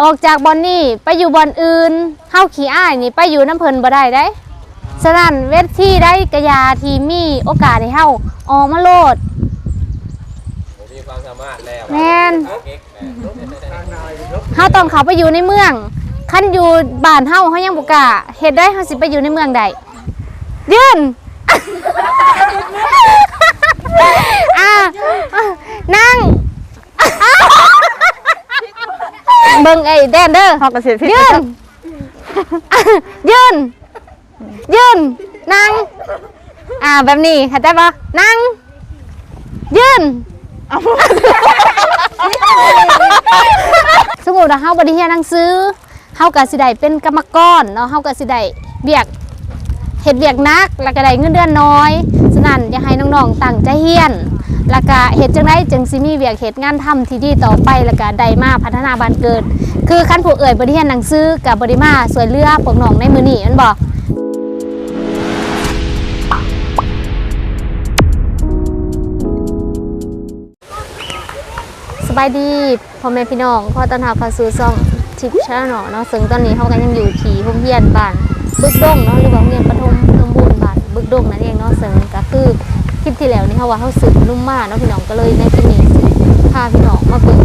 ออกจากบอนนี่ไปอยู่บอนอื่นเฮาขี้อ้ายนี่ไปอยู่น้ำเพิ่นบ่ได้ได้ฉะนั้นเวทีได้กระยาที่มีโอกาสให้เฮาออกมาโลด ผมมีความสามารถแล้วแม่น เก๊กแม่นเฮาต้องเข้าไปอยู่ในเมืองคันอยู่บ้านเฮาเฮายังบ่กล้าเฮ็ดได้เฮาสิไปอยู่ในเมืองใดยืนอะนั่ง เบิ่งไอ้แดนเด้อเฮาก็สิผิดยืน ยืน ยืน นั่ง อ่าแบบนี้เข้าใจปะนั่ง ยืนสมมุติว่าเฮาบ่ได้เรียนหนังสือเฮาก็สิได้เป็นกรรมกรเนาะเฮาก็สิได้เวียกเฮ็ดเวียกหนักแล้วก็ได้เงินเดือนน้อย ฉะนั้นอยากให้น้องๆตั้งใจเรียน แล้วก็เฮ็ดจังไดจึงสิมีเวียกเฮ็ดงานทำที่ดีต่อไปแล้วก็ได้มาพัฒนาบ้านเกิด คือคันผู้เอ่ยบ่ได้เรียนหนังสือกับบ่ได้มาสวยเรือพวกน้องในมื้อนี้แม่นบ่สบายดีพ่อแม่พี่น้องขอต้อนรับเข้าสู่ช่องทิปชาแนลเนาะซึ่งตอนนี้เฮาก็ยังอยู่ที่โรงเรียนบ้านบึกดงเนาะหรือว่าโรงเรียนประถมสมบูรณ์บ้านบึกดงนั่นเองเนาะซึ่งก็คือ ลิปที่แล้วนี่เฮาว่าเฮาสึกนุ่มมากเนาะพี่น้องก็เลยในคลิปนี้พาพี่น้องมาเบิ่ง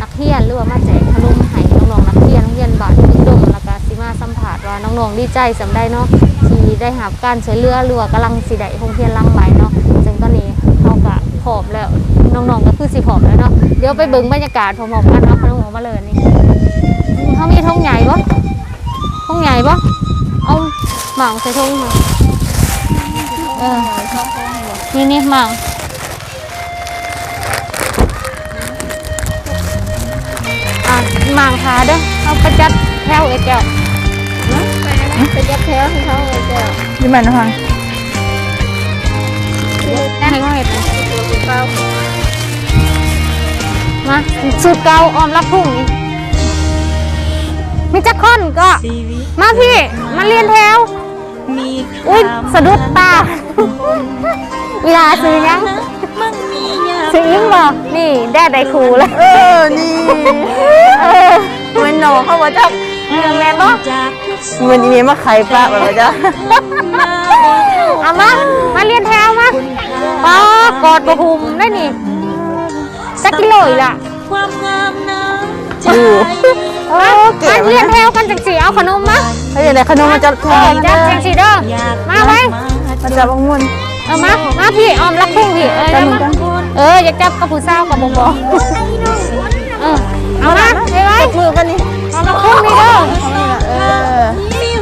นักเรียนหรือว่ามาแจกขนมให้น้องๆนักเรียนโรงเรียนบานบึกดงแล้วก็สิมาสัมภาษณ์ว่าน้องๆดีใจสำได้เนาะที่ได้รับการช่วยเหลือหรือว่ากำลังสิได้โรงเรียนลังใหม่เนาะซึ่งตอนนี้เฮาก็พร้อมแล้วน้องๆก็คือสิพร้อมแล้วเนาะเดี๋ยวไปเบิ่งบรรยากาศพร้อมๆกันเนาะขนมออกมาเลยนี่เขามีทงใหญ่ปะทงใหญ่ปะเอาหมางใส่ทงมาเออ นี่นี่หมางอะหมางขาเด้อเอาไปจัดแถวเอ้ยแก้วไปยับแถวให้เขาเลยเจ้าอยู่แม่นนะคะให้เขาเห็นมาสูตรเกาออมรับพุ่งนี่มีจักคนก็ มาพี่ มาเรียนแถว อุ้ยสะดุดตาเวลาซื้อยังซื้อยังบอกนี่แด้ได้ครูเลยเออนี่เออเหมือนหนอเขาบ่จักเออแม่นบอกเหมือนอีเมลมาไข่ปลาแบบว่าจ้ะเอามามาเรียนแถวมาป้ากอดประหุมได้นี่สักกิโลอีกละความงามน้ำ ใจโอ้มาเก๋มาเรียนแถวกันจังสีเอาขนมมาเขาอยากได้ขนมมาจับแทเออนจังจังสีเด้ออยากมาไว้มาจับบังมุนเออมา มาพี่ออมรับพุ่งพี่เออจับเอามือมากันเอออยากจับกับผู้สาวกับบ่บ่เออเอามาไปไว้จับมือกันนี่ออมรับพุ่งนี่เด้อเออ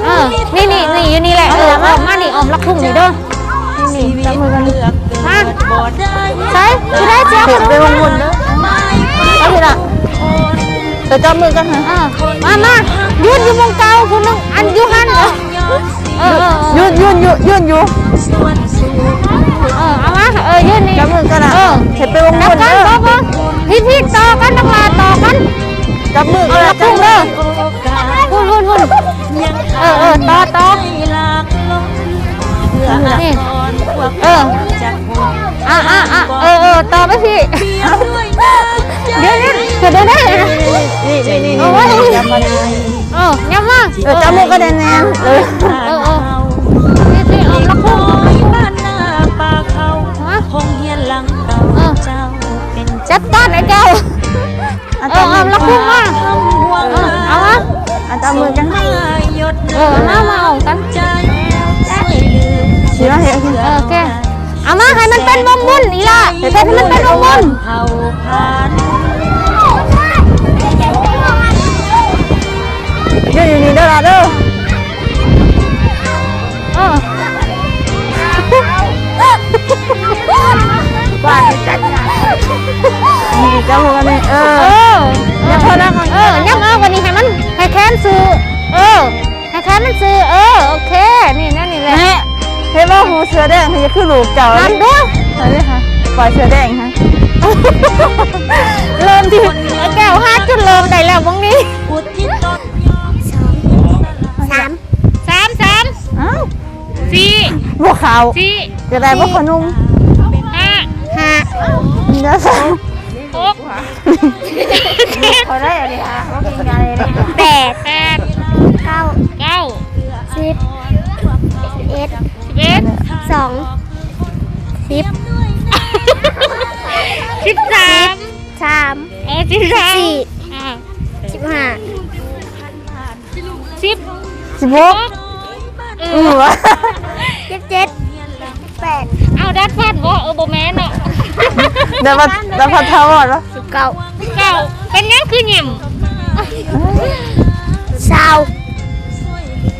เออนี่นี่นี่อยู่นี่แหละเออเอามานี่ออมรักพุ่งนี่เด้อนี่จับมือกันนี่มาบ่ได้ใช่ที่ได้เจ้าเก็บไปบังมุนเด้อไม่เอาทีละ เดี๋ยวจับมือกันฮะเออมามายืนอยู่วงเก่าคุณนึงอันอยู่หันเหรอย้อนเออเออยืนยืนยืนยืนอยู่ส่วนสูงเออเอามาเออยืนนี่จับมือกันอะเออเห็ดไปบังนัมุบนกันเด้อต่อกันพี่พี่ต่อกันนักลาต่อกันจับมือเอากันรักพุ่งเด้อโอกาสหุ่นหุ่นหุ่นยังเออเออต่อต่อให้หลากลงเพื่ออานี่ทรความเออจากคน อะอะอะเออเออต่อไปพี่เพียงด้วยน้ำใจเดี๋ยวนี้เดี๋ยวได้เลยนะนี่นี่นี่เอาไว้นี่จับมาดิเออยังมาเดี๋ยวจับมือกันแน่นๆเออเออเออพี่พี่ออมรักพุ่งน้อยบ้านหน้าป่าเขาฮะคงเฮียนหลังเก่าเออเจ้าเป็นจัดต้านไอ้แก้วอะเอจัอบมืเอาอรักพุ่งมาทำห่วงเออเอามาอะจับมือกันให้หยดเออมามาเอากัน ให้มันเป็นวงบุญอีล่ะให้มันเป็นวงบุญเผาพันธุ์ยืนอยู่นี่เด้อล่ะเด้อเออบ้านจัดงานนี่จับมือกันนี่เอเออออย่าพอนะเออย้ำเอาวันนี้ให้มันให้แค้นซื้อเออให้แค้นมันซื้อเออโอเคนี่นั่นนี่แหละแม่ เห็นว่าหูเสือแดงมันจะขึ้นลูกเจ้าเลยนั่นเด้อใช่ไหมคะปล่อยเสือแดงฮะเริ่มที่ไอ้แก้วห้าจุดเริ่มได้แล้ววงนี้อุทิศตนสามสามสามอ้าวสี่บัวขาวสี่จะได้บัวขนุ่มห้าห้าเนื้อสาวหกพอได้อะไรอะว่ากินอะไรเนี่ยแปดแปดเก้าเก้าสิบเอ็ดสิบเอ็ด สองสิบสิบสามสามเออสิบสามสี่อ่าสิบห้าสิบสิบหกเออสิบเจ็ดแปดเอาดัดฟันบ่เออบ่แม่นเนาะเดี๋ยวมาเดี๋ยวพอเท่าอะสิบเก้าเก้าเป็นยังคือหยิมสาว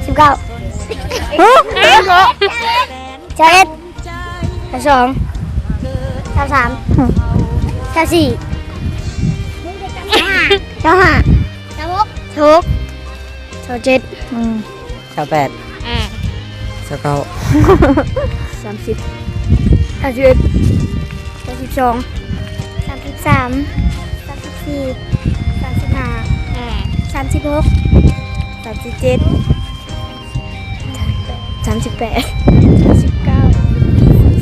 สิบเก้า เจ้าเอ็ดเจ้าสองเจ้าสามเจ้าสี่เจ้าห้าเจ้าหกเจ้าหกเจ้าเจ็ดชาวแปดชาวเก้าสามสิบสามสิบเอ็ดสามสิบสองสามสิบสามสามสิบสี่สามสิบห้าสามสิบหกสามสิบเจ็ด สามสิบแปดสามสิบเก้า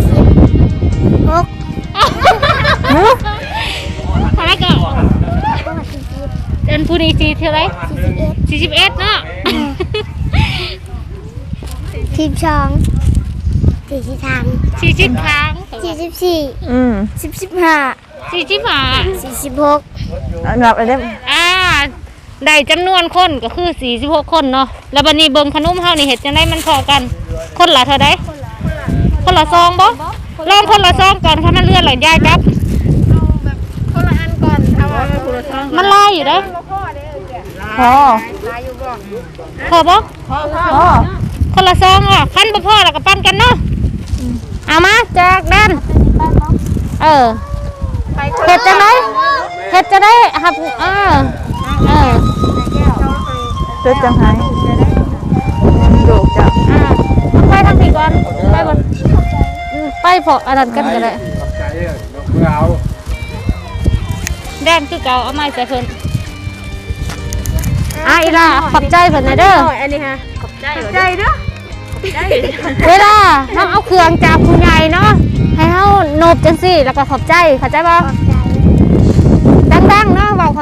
สิบหกพอแล้วก็เดินผู้นี้สี่เท่าไหรสี่สิบเอ็ดสี่สิบเอ็ดเนาะสิบสองสี่สิบสามสี่สิบครั้งสี่สิบสี่อืมสิบสิบห้าสี่สิบห้าสี่สิบหกเอานับอะไรได้อ่า ได้จำนวนคนก็คือสี่สิบหกคนเนาะ แล้วบันนี้เบิ่งขนมเฮานี่เห็ดจังไดมันพอกัน คนละเท่าไดคนละซองบ่ลองคนละซองก่อนถ้ามันเลื่อนหลังยายจับคนละอันก่อนทำอะไรคนละช่องมันลายอยู่เด้อพอพอบ่พอคนละซองอะคันบ่พอแล้วก็ปั้นกันเนาะ เอามาแจกดันเออเห็ดจังไดเห็ดจะได้ครับเออ เออเจ็ดจังไห้ดูจ้ะอ่าไปทางนี้ก่อน ไปบนอืมไปพออันนั้นกันก็ได้ขอบใจเด้อเมื่อเอาแดงคือเก่าเอาไม้ใส่เพิ่นอะอีล่ะขอบใจเพิ่นหน่อยเด้ออันนี้ฮะขอบใจใจเด้อเวลาน้องเอาเครื่องจากผู้ใหญ่เนาะ ให้เฮาโนบจังซี่ แล้วก็ขอบใจเข้าใจบ่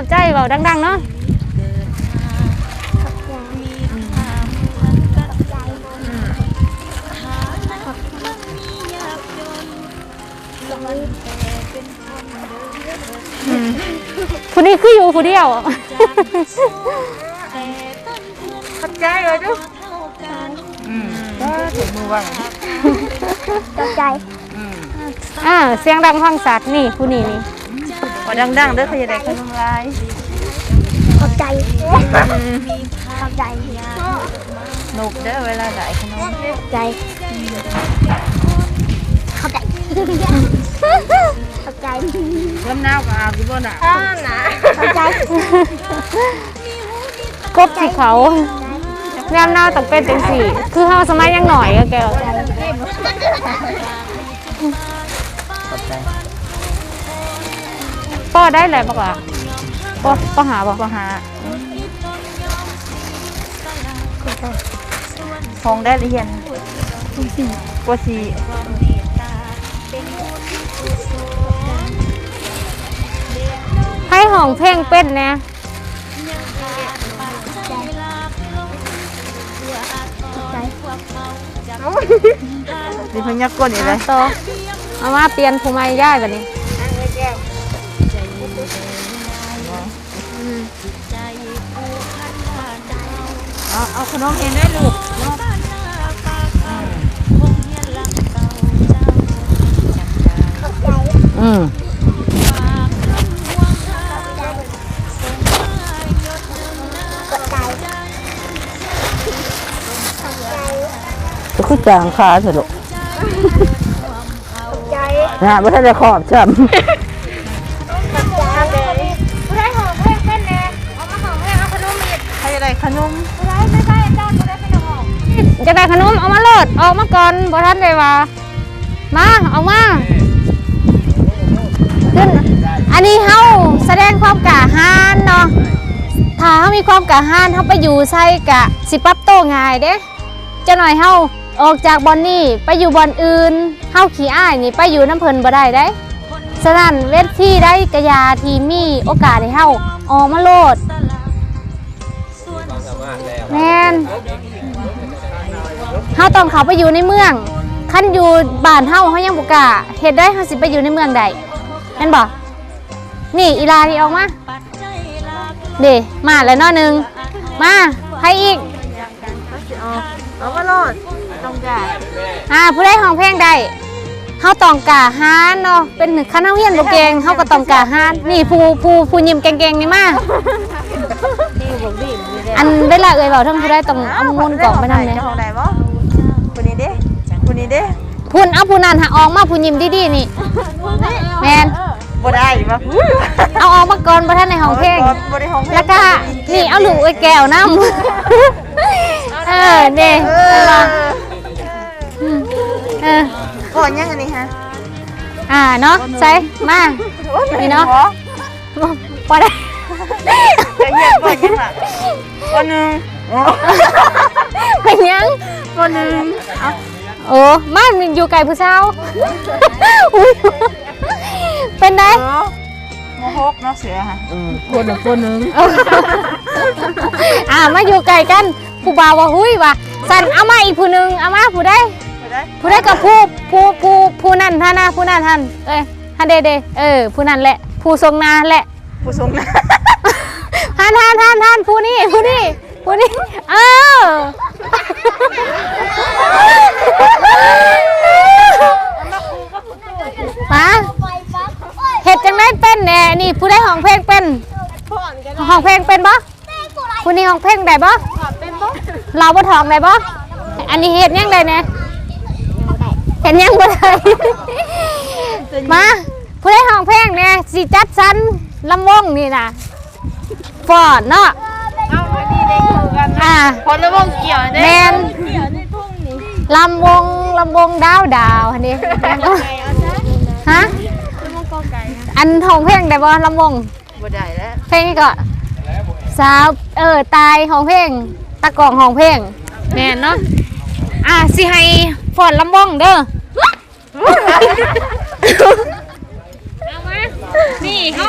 ขอบใจเว้าดังๆเนาะผู้นี้คืออยู่ผู้เดียวขอบใจเลยดูอืมก็ถึงมือว่างขอบใจ อ่า เสียงดังฟังสัตว์นี่ผู้นี้นี่พ อดังๆเด้อเขาจะได้ขนมลายขอบใจขอบใจหนุกเด้อเวลาได้ขนมขอบใจขอบใจขอบใจลมหนาวก็อาบอยู่บ่น่ะอ้าวนะขอบใจกบสีเขาแนมหน้าต้องเป็นจังสี่ คือเฮาสมัยยังหน่อยก็แก ป้อได้แหละบอกว่าป้อป้อหาบอกก็หาห้องได้หรือยังกว่าสี่ให้ห้องเพลงเป็นแน่ดิพยักก้นอีกเลยต่อเอามาเปลี่ยนผู้ใหม่ย่ายแบบนี้ เอาเอาขนมเองได้ลูกอืมก็คือจางขาเถอะลูกใจนะไม่ทันได้ขอบจผู้ จะได้ขนมเอามาโลดออกมาก่อนบ่ทันได้ว่า มาเอามาขึ้นอันนี้เฮาแสดงความกล้าหาญเนาะถ้าเฮามีความกล้าหาญเฮาไปอยู่ใส่กะสิปรับโตวง่ายเด้จะหน่อยเฮาออกจากบอนนี่ไปอยู่บอนอื่นเฮาขี้อ้ายนี่ไปอยู่น้ำเพิ่นบ่ได้เด้ฉะนั้นเวทีได้กระยาที่มีโอกาสให้เฮาออกมาโลดมีความสามารถแล้วแม่น เฮาต้องเขาไปอยู่ในเมืองคันอยู่บ้านเฮาเฮายังบ่กล้าเฮ็ดได้เฮาสิไปอยู่ในเมืองใดแม่นบ่นี่อีลานี่ออกมาเด้มาแล้วเนาะหนึงมาใครอีกเอามาโลดต้องจ่ายอ่าผู้ใดห้องเพลงได้เฮาต้องกล้าหาญเนาะเป็นคณะเรียนบ่เก่งเฮาก็ต้องกล้าหาญนี่ผู้ผู้ผู้ยิ้มเก่งๆนี่มาอันเวลาเอ่ยเว้าทั้งผู้ใดต้องเอามูลกล่องไปนำเนี่ยเจ้าของไหนบ่คนนี้เด้ค นนี้เด้พุ่นเอาผู้นั้นหาออกมาผู้ยิ้มดีๆนี่ แม่นบ่ได้บ่เอาออกมาก่อนบ่ทันในห้องเพลงบ่ได้ห้องเพลงแล้วก็นี่เอาลูกไอ้แก้วน้ำเออเด้เอเอออเออก่อนยังอันนี้ฮะอ่าเนาะใส่มานี่เนาะพอได้จะเฮียก่อนยังอะก่อนหนึงเป็นยังก่อนหนึง โอ้มามันอยู่ไกลผู้สาวอุ๊ยเป็นไงเออโมหกเนาะเสือฮะคนหนึ่งคนหนึ่งอ่ามาอยู่ไกลกัน ผู้บ่าวว่าหุ้ยว่ะสันเอามาอีกผู้หนึ่งเอามาผู้ได้ ไปได้ผู้ได้กับผู้ผู้ผู้ผู้นั่นท่านนะผู้นั่นท่านเอ้ยท่านเดเดเออผู้นั่นแหละ ผู้ทรงนาแหละผู้ทรงนะท่านท่านท่านท่านผู้นี้ผู้นี้ผู้นี้เออ มาเห็ดจังได้เป็นแน่นี่ผู้ได้ห้องเพลงเป็นห้องเพลงเป็นบ่ผู้นี้ห้องเพลงได้บ่เราบ่ทองได้บ่อันนี้เห็ดยังได้แน่เห็นยังบ่ได้มาผู้ได้ห้องเพลงเนี่ยสิจัดสรรลำวงนี่นะฟอนเนาะ เอาอันนี้ได้คื อกันอ่า พอแล้ววงเกี่ยวเด้แมนลำวงลำวงดาวดาวอันนี้ฮะอันห้องเพลงได้บ่ลำวง บ่ได้แล้วเพลงนี้ก็สาวเออตายห้องเพลงตะกล่องห้องเพลงแม่นเนาะอะสิให้ฟอนลำวงเด้อเอามานี่เขา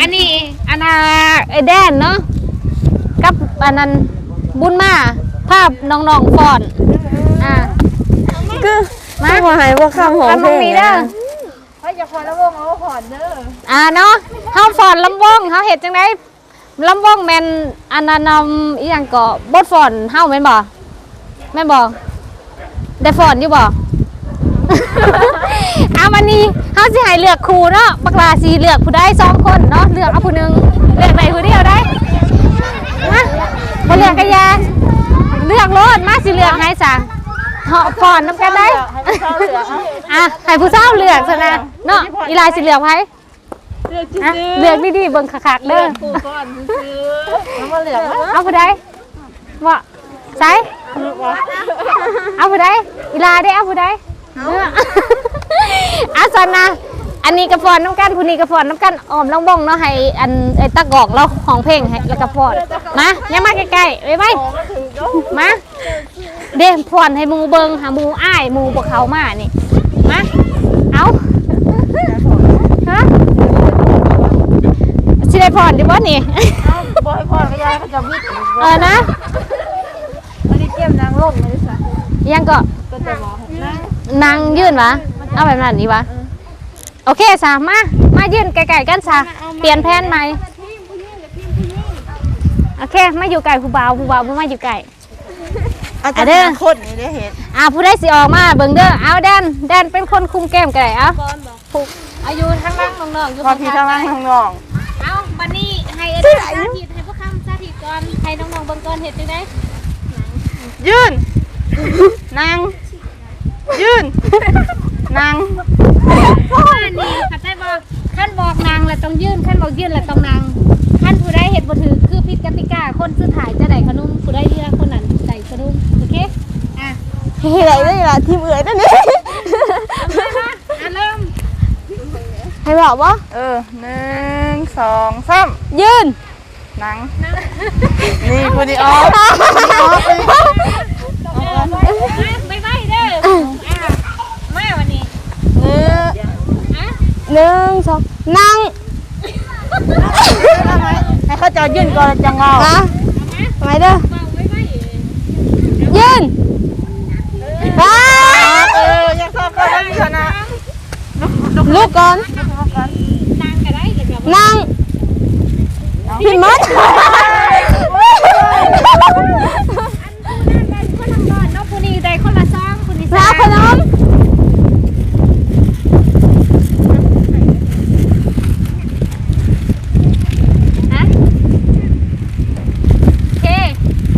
อันนี้อันน่ะไอแดนเนาะกับอันนั้น บุญมาภาพน้องๆฟอน อ่าคือมาบ่ให้บ่ข้ามหอลำวงนี้เด้อให้จะพอแล้ววงเอาหอนเด้ออ่าเนาะเฮาฟอนลำวงเฮาเฮ็ดจังได๋ลำวงแม่นอันนั้นนำอีหยังก็บทฟอนเฮาแม่นบ่แม่นบ่ได้ฟอนอยู่บ่อาวันนี้เฮาสิให้เลือกครูเนาะบักลาสิเลือกผู้ใดสองคนเนาะเลือกเอาผู้หนึงเลือกไหนผู้เดียวได้มา บ่เลือกกันยาเลือกโลดมาสิเลือกให้ซะเฮาฟอนนํกันได้ให้เขาเหลืออะให้ผู้สาวเลือกซะนะเนาะอีลายสิเลือกไผเลือกอะเลือกดีๆเบิ่งคักๆเด้อกูก่อนซื้อแล้วมาเหลือเอาผู้ใดว่าใส่เอาผู้ใดอีลาได้เอาผู้ใดเอออาสันนะ อันนี้กระฟอนน้ำกันผู้นี้กระฟอนน้ำกันออมลองบงเนาะให้อันไอ้ตะกอกเราของเพลงให้แล้วกระฟอนมาเนี่ยมาใกล้ๆไว้ไว้มาเด้ฟอนให้หมูเบิงหาหมูอ้ายหมูบวกเขามานี่มาเอาฮะสิได้พรดิบ่นี่บ่ให้พ่อก็ยายเขาจะวิทย์เออนะอันนี้เก็บนางลงเลยซะยังก็ก็จะบอกนะนางยื่นวะเอาแบบนั้นดีวะ โอเคสามมามายื่นไกลๆกันซะเปลี่ยนแผนใหม่ โอเค มาอยู่ไกลผู้บ่าวผู้บ่าวบ่มาอยู่ไกลอาจอะจะเด้อคนนี่ได้เห็นอ่าผู้ได้สิออกมาเบิ่งเด้อ เอาแดนแดนเป็นคนคุมเกมก็ได้เอาผูกอายุทั้งล่างน้องๆอยู่พอพี่ทางล่างทางน้องเอาบัดนี้ให้เอ็ดสาธิตให้พวกคำสาธิตก่อนให้น้องๆเบิ่งก่อนเฮ็ดจังได๋ยืนนางยืนนาง ว่านี่เข้าใจบ่ขั้นบอกนางแล้วต้องยื่นขั้นบอกยื่นแล้วต้องนางขั้นผู้ได้เฮ็ดบ่ถือคือผิดกติกาคนซื้อถ่ายจะได้ขนมผู้ได้เลือกคนนั้นได้ขนมโอเคอะเฮ้ยไรได้ล่ะทีมเอ๋ยนั่นนี่อะเริ่มให้บอกว่าเออหนึ่งสองสามยืนนางนี่คุณดีออฟไม่ไม่เด้ออะมาวันนี้เนื้อ อะ หนึ่งสองนั่งให้เขาเจะยื่นก่อนจังเอาฮะทำไมเด้อยืนว้าเออยังชอบก็ได้ชนะลูกก่อนนั่งพี่มดคนนี้ได้คนละซองคนนี้ลาขนม โอเค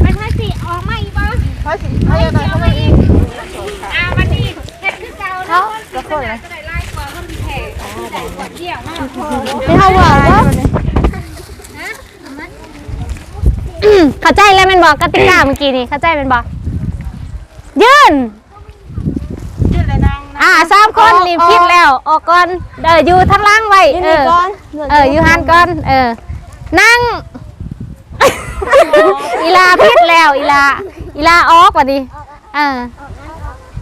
มันถ้าสิออกมาอีกบ่ เขาสิเขาจะได้ เอามาอีกอ่าวันนี้เฮ็ดคือเก่าแล้วก็ได้ก็ได้ไล่กว่าคนแพ้ ได้กว่าเที่ยวมากไม่เข้าว่าบ่เข้าใจแล้วแมันบอกกติกาเมื่อกี้นี่เข้าใจแมันบอกยืนยื่นเลยนางอ่าสามคนรีบคิดแล้ว ออกก่อนเดี๋ยวอยู่ทั้งล่างไว้เออเอออยู่หันก่อนเออนั่งอีลาพิดแล้วอีลาอีลาออกกว่าดิเออ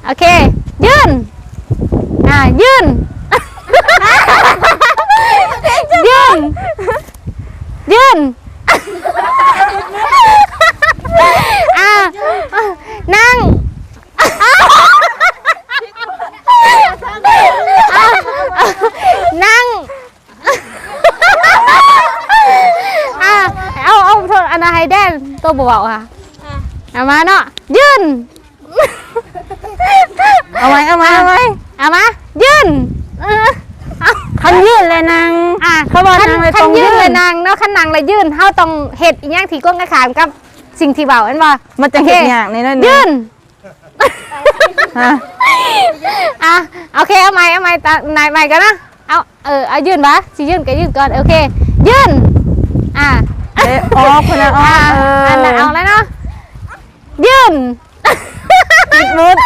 โอเค ยืนอ่ายืน ยืน ยืน อ่านั่งนั่ง อะ เอาเอาโทษอันนาไฮแดนตัวเบาๆค่ะ เอามาเนาะ ยืน เอาไว้เอามาเอาไว้เอามา ยืนเออเอา คันยื่นเลยนางอะเขาบอกนางเลยคัตรนงยืยื่นนเลยนางเนาะคันนางเลยยืนเฮาต้องเห็ดอีกอย่างที่ก้นกระขามกับสิ่งที่เบาอันว่ามันจะเห็นอย่างนี้นั่นยืนฮะอะโอเคเอาใหม่เอาใหม่ตานายใหม่กันนะเอาเออเอายืนปะสิยืนก็ยืนก่อนโอเค ยืนอะเอ๊ะออกคนละออกเอออันนั้นเอาแล้วเนาะยืนนุช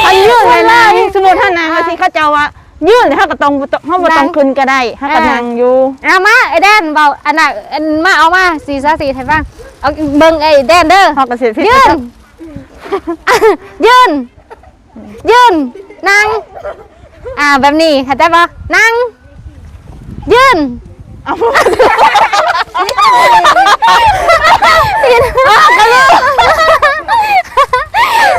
เขายื่นเลยนางสมมติถ้านางก็สิเขาเจ้าว่ายื่นเขาก็ต้องเขาบ่ต้องขึ้นก็ได้เขาก็นั่งอยู่เอามาไอ้แดนเบาอันน่ะอันมาเอามาสีซาสีไทยบ้างเอาเบิ่งไอ้แดนเด้อเขาก็เสียพิษยืนยืนยืนนั่งอ่าแบบนี้เข้าใจปะนั่งยืน เอา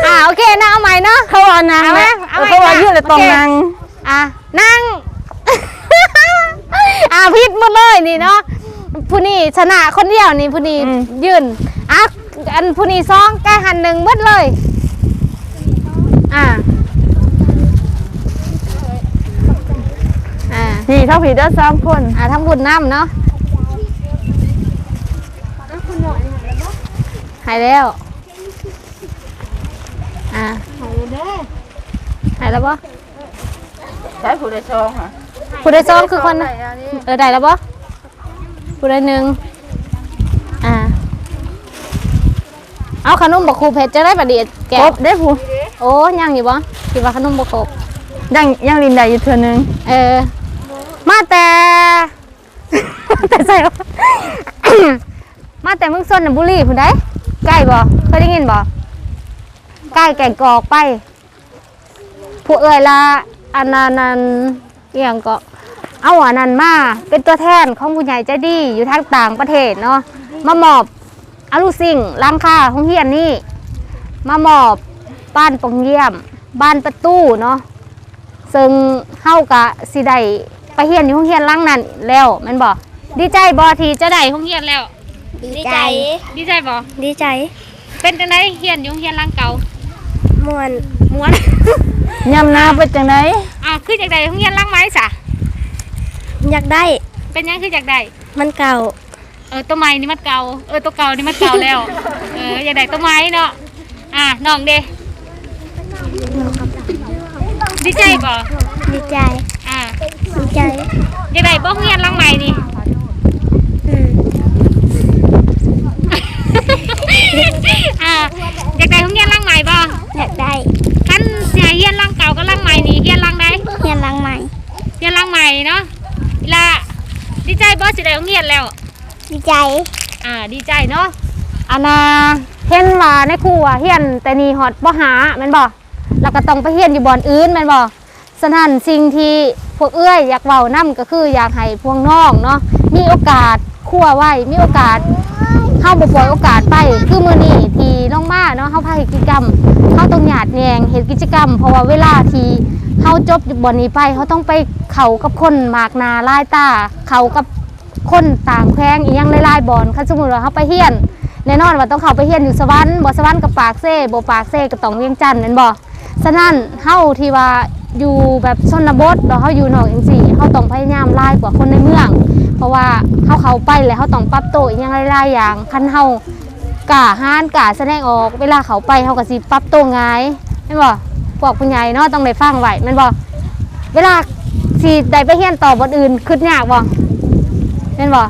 อ่าโอเคนะเอาใหม่เนาะ เขาว่านางเอาไหมนะเอาไหมเขาว่ายื่นเลยตรงโอเค นาง อะนั่ง อ่าพิษหมดเลยนี่เนาะผู้นี้ชนะคนเดียวนี่ผู้นี้ยืนอะอันผู้นี้ซองแกหันหนึ่งหมดเลย อ่า อ่า พี่เท่าผีได้สามคนอ่าทำบุญน้ำเนาะหายแล้ว อ่าหายแล้วปะใช้ผู้ได้ชองค่ะผู้ใดซ้อมคือคนนะเออได้แล้วปะผู้ใดหนึ่งอ่าเอาขนมบกครูเพชรจะได้ประเดี๋ยวแกะครบได้ผู้โอ้ยังอยู่ปะคิดว่าขนมบกครบยังยังลินได้อยู่เทื่อนึงเออ มาแต่แต่ใส่มาแต่เมึงส้นบุรีผู้ใดใกล้บ่เคยได้ยินบ่ใกล้แก่งกอกไป ผู้เอ่ยละอันนั้นนันอหย่างก็เอาอันนั้นมาเป็นตัวแทนของผู้ใหญ่ใจดีอยู่ทางต่างประเทศเนาะมามอบอารุสิ่งล้างค่าของเฮียนนี่มามอบบ้านปงเยี่ยม บ้านประตูเนาะซึ่งเฮากะสิได้ ไปเฮียนอยู่โรงเรียนหลังนั้นแล้วแม่นบ่ดีใจบ่ที่จะได้โรงเรียนแล้ว ดีใจ ดีใจบ่ดีใจเป็นจังไดเฮียนอยู่โรงเรียนหลังเก่ามวนม่วนยำนาเป็นจังไดอ้าวคือจังไดโรงเรียนหลังไม้ซะอยากได้เป็นหยังคือจังไดมันเก่าเออตัวใหม่นี่มันเก่าเออตัวเก่านี่มันเก่าแล้วเอออยากได้ตัวใหม่เนาะอะน้องเด้ดีใจบ่ดีใจอะ ดีใจอยากได้บ่โรงเรียนหลังใหม่นี่อืมอะอยากได้โรงเรียนหลังใหม่บ่อยากได้คันเสียเฮียนหลังเก่ากับหลังใหม่นี่เฮียนหลังใดเรียนรังใหม่เฮียนหลังใหม่เนาะอีละดีใจบ่สิได้โรงเรียนแล้ว ดีใจ อ่า ดีใจเนาะอันน่ะเห็นว่าในครูอะเฮียนแต่นี่ฮอดบ่หาแม่นบ่แล้วก็ต้องไปเฮียนอยู่บ่อนอื่นแม่นบ่ฉะนั้นสิ่งที่ พวกเอื้อยอยากเว้านํก็คืออยากให้พวกน้องเนาะมีโอกาสคั่วไว้มีโอกาสเฮาบ่ปล่อยโอกาสไป คือมื้อนี้ที่น้องมาเนาะเฮาพาเฮ็ดกิจกรรมเฮาต้องหยาดแยงเฮ็ดกิจกรรม เพราะว่าเวลาที่เฮาจบบ่อนี้ไปเฮาต้องไปเข้ากับคนมากหน้าหลายตาเข้ากับคนต่างแขวงอีหยังหลายๆบอนคันสมมุติว่าเฮาไปเฮียนแน่นอนว่าต้องเข้าไปเฮียนอยู่สวรรค์บ่สวรรค์กับปากเซ่บ่ปากเซ่ก็ต้องเวียงจันทน์แม่นบ่ฉะนั้นเฮาที่ว่า อยู่แบบชนบทเนาเฮาอยู่นอกจังซี่เฮาต้องพยายามหลายกว่าคนในเมือง เพราะว่าเฮาเขาไปแล้วเฮาต้องปรับตัวอีหยังหลายๆอย่างคันเฮากาห้าญกาแสดงออก เวลาเขาไปเฮาก็สิปรับตัวง่ายแม่นบ่พวกผู้ใหญ่เนาะต้องได้ฟังไว้ม่นบ่เวลาสิได้ไปเฮียนต่อบทอื่นคิดยากบ่แม่นบ่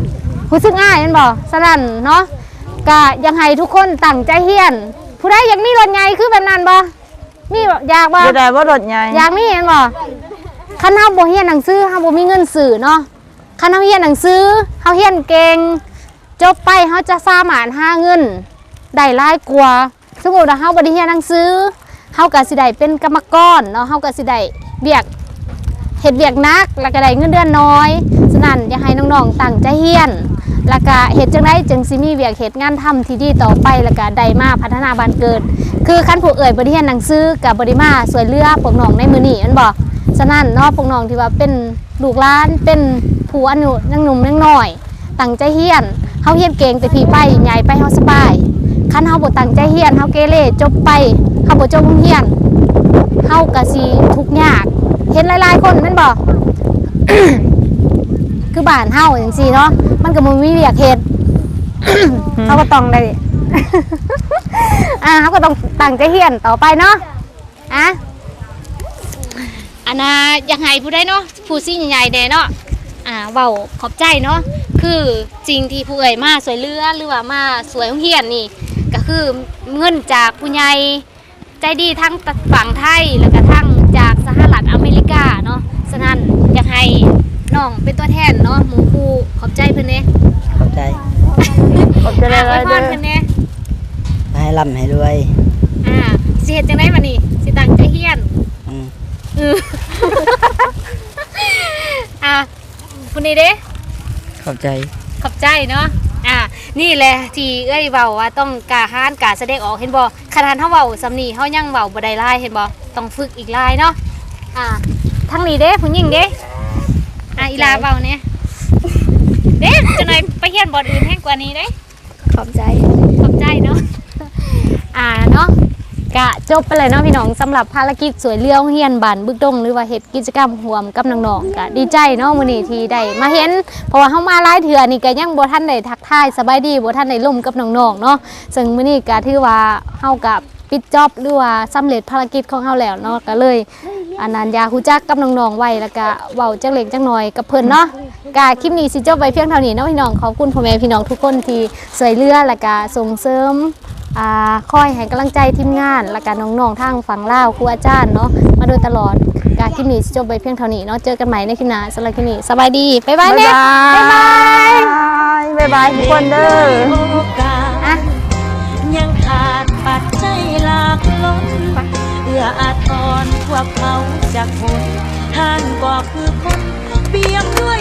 รู้สึกง่ายม่นบ่ฉะนั้นเนาะก็ยังให้ทุกคนตั้งใจเฮียน ผู้ใดอยากมีรถใหญ่คือแบบนั้นบ่ มีบ่อยากบ่จะได้ว่ารถใหญ่อยากมีเห็นบ่คันเฮาบ่เฮียนหนังสือเฮาบ่มีเงินซื้อเนาะคันเฮาเฮียนหนังสือเฮาเฮียนเก่งจบไปเฮาจะสามารถหาเงินได้หลายกว่าสมมุติว่าเฮาบ่ได้เฮียนหนังสือเฮาก็สิได้เป็นกรรมกรเนาะเฮาก็สิได้เบียกเฮ็ดเวียกหนักแล้วก็ได้เงินเดือนน้อยฉะนั้นอยากให้น้องๆตั้งใจเฮียนแล้วก็เฮ็ดจังไดจึงสิมีเวียกเฮ็ดงานทำที่ดีต่อไปแล้วก็ได้มาพัฒนาบ้านเกิด คือคันผู้เอ่ยบ่ได้เรียนหนังสือกับบ่ได้มาสวยเรือพวกน้องในมื้อนี้อันบ่ฉะนั้นนาะพวกน้องที่ว่าเป็นลูกหลานเป็นผู้อายุยังหนุ่มยังน้อย ตั้งใจเฮียนเฮาเฮียนเก่งแต่พี่ไปใหญ่ไปเฮาสบายคันเฮาบ่ตั้งใจเฮียนเฮาเกเรจบไปเฮาบ่จบโรงเรียนเฮาก็สิทุกข์ยาก เห็นหลายๆคนแม่นบ่คือบ้านเฮาจังซี่เนาะมันก็บ่มีเวียกเฮ็ดเขาก็ต้องได้ อ่าเขาก็ต้องตั้งใจเฮียนต่อไปเนาะอะอันน่ะอยากให้ผู้ใดเนาะผู้ซิ่งใหญ่ๆแน่เนาะอ่าเว้าขอบใจเนาะคือจริงที่ผู้เอ่ยมาสวยเรือหรือว่ามาสวยโรงเรียนนี่ ก็คือเงินจากผู้ใหญ่ใจดีทั้งฝั่งไทยแล้วก็ทั้งจากสหรัฐอเมริกาเนาะฉะนั้นอยากให้น้องเป็นตัวแทนเนาะหมู่ครูขอบใจเพิ่นเด้ขอบใจขอบใจหอะลาอวยยพๆเด้รอเพิ่นเด้ ให้ร่ำให้รวยอ่าสิเฮ็ดจังได๋บัดนี้สิตั้งใจเฮียนอืมเอออะคุณนี่เด้ขอบใจขอบใจเนาะอ่านี่แหละที่เอ้ยเว้าว่าต้องกล้าหาญกล้าแสดงออกเห็นบ่ขนาดเฮาเว้าสำนี้เฮายังเว้าบ่ได้หลายเห็นบ่ต้องฝึกอีกหลายเนาะอ่าทางนี้เด้ผู้หญิงเด้อะอีลาเว้าเนี่ยเด้จังได๋ไปเฮียนบ่อนอื่นแฮงกว่านี้เด้ขอบใจ ขอบใจเนาะ อ่าเนาะกะจบไปเลยเนาะพี่น้องสำหรับภารกิจสวยเลี้ยวเฮียนบันบึกดงหรือว่าเฮ็ดกิจกรรมร่วมกับน้องๆกะดีใจเนาะมื้อนี้ที่ได้มาเห็นเพราะว่าเฮามาหลายเทื่อนี่ก็ยังบ่ทันได้ทักทายสบายดีบ่ทันได้ล่มกับน้องๆเนาะซึ่งมื้อนี้ก็ถือว่าเฮากับปิดจอบหรือว่าสำเร็จภารกิจของเฮาแล้วเนาะก็เลยอนันยาฮู้จักกับน้องๆไว้แล้วก็เว้าจักเล็กจักน้อยกับเพิ่นเนาะกะคลิปนี้สิจบไว้เพียงเท่านี้เนาะพี่น้องขอบคุณพ่อแม่พี่น้องทุกคนที่ช่วยเหลือแล้วก็ส่งเสริม คอยให้กำลังใจทีมงาน และการน้องๆทางฝั่งลาวครูอาจารย์เนาะมาโดยตลอดการคลิปนี้สิจบไปเพียงเท่านี้เนาะเจอกันใหม่ในคลิปหน้าสำหรับคลิปนี้สบายดีบ๊ายบายบ๊ายเนี่ยบายบ๊ายบายบ๊ายบายทุกคนเด้อโอกาสอะยังขาดปัจจัยหลากล้นเอื้ออาทรพวกเขาจากคนท่านก็คือคนเปี่ยมด้วย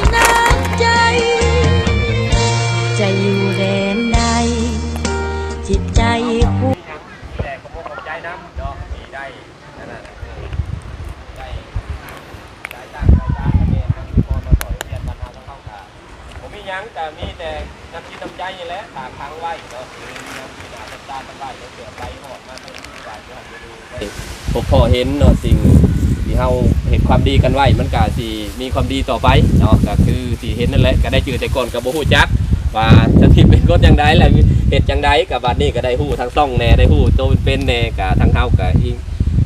ยังแต่มีแต่น้ำจิตน้ำใจนี่แหละตากค้างไว้เนาะน้ำจิตน้ำตาตั้งไว้แล้วเสือไปหอดมาเป็นที่บ้านที่หันไปดูพบพอเห็นเนาะสิ่งที่เฮาเห็นความดีกันไว้มันก็สิมีความดีต่อไปเนาะก็คือที่เห็นนั่นแหละก็ได้เจอแต่ก่อนกับบ่ฮู้จักว่าจะทิมเป็นกฎอย่างใดแหละเหตุย่างใดกับบัดนี้ก็ได้ฮู้ทางซ่องแน่ได้ฮู้โตเป็นๆแหน่กับทางเฮากับอี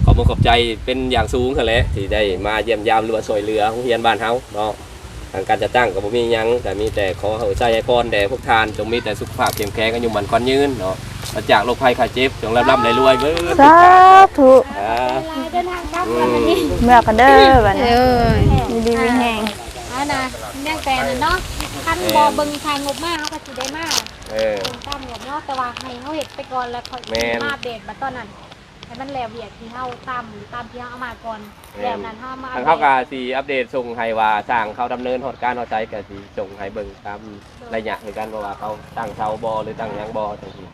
ขอบคุณขอบใจเป็นอย่างสูงหั่นแหละที่ได้มาเยี่ยมยามเรือสวยเรือของเฮียนบ้านเฮาเนาะ ทางการจะตั้งก็บ่มีหยังแต่มีแต่ขอให้ใจให้พรแด่พวกทานจงมีแต่สุขภาพเข้มแข็งอายุมันกวันยืนเนาะปราศจากโรคภัยไข้เจ็บจงร่ำๆรวยๆเบิดสาธุอ่าเดินทางกลับอืมเมื่อกันเด้อบัดเอนี้อดีๆมีแฮงเอานะแม่งแต่นั่นเนาะท่านบอเบิ่งทางงบมากเขาก็สิได้มากเออตามงบเนาะแต่ว่าให้เขาเฮ็ดไปก่อนแล้วค่อยแม่นมาอัปเดตบัดตอนนั้น ให้มันแล้วเวียกที่เฮาตามตามที่เฮาเอามาก่อนแบบนั้นเฮามาทางเขาก็สิอัปเดตส่งให้ว่าสร้างเขาดำเนินฮอดการฮอดใจก็สิส่งให้เบิ่งตามระยะคือกันว่าเขาตั้งเสาบ่หรือตั้งหยังบ่จังซี่